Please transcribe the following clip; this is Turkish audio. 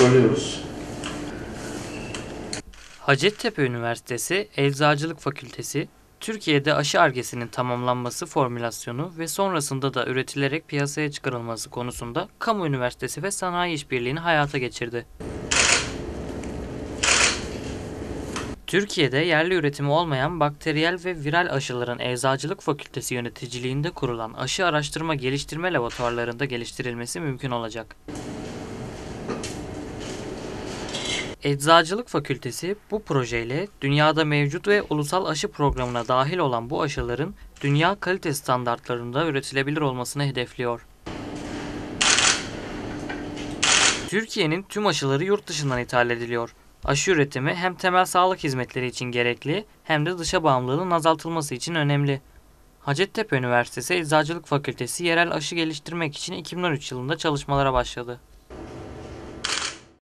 kontrollüyoruz. Hacettepe Üniversitesi Eczacılık Fakültesi, Türkiye'de aşı argesinin tamamlanması formülasyonu ve sonrasında da üretilerek piyasaya çıkarılması konusunda kamu üniversitesi ve sanayi işbirliğini hayata geçirdi. Türkiye'de yerli üretimi olmayan bakteriyel ve viral aşıların Eczacılık Fakültesi yöneticiliğinde kurulan aşı araştırma geliştirme laboratuvarlarında geliştirilmesi mümkün olacak. Eczacılık Fakültesi bu projeyle dünyada mevcut ve ulusal aşı programına dahil olan bu aşıların dünya kalite standartlarında üretilebilir olmasını hedefliyor. Türkiye'nin tüm aşıları yurt dışından ithal ediliyor. Aşı üretimi hem temel sağlık hizmetleri için gerekli hem de dışa bağımlılığın azaltılması için önemli. Hacettepe Üniversitesi Eczacılık Fakültesi yerel aşı geliştirmek için 2013 yılında çalışmalara başladı.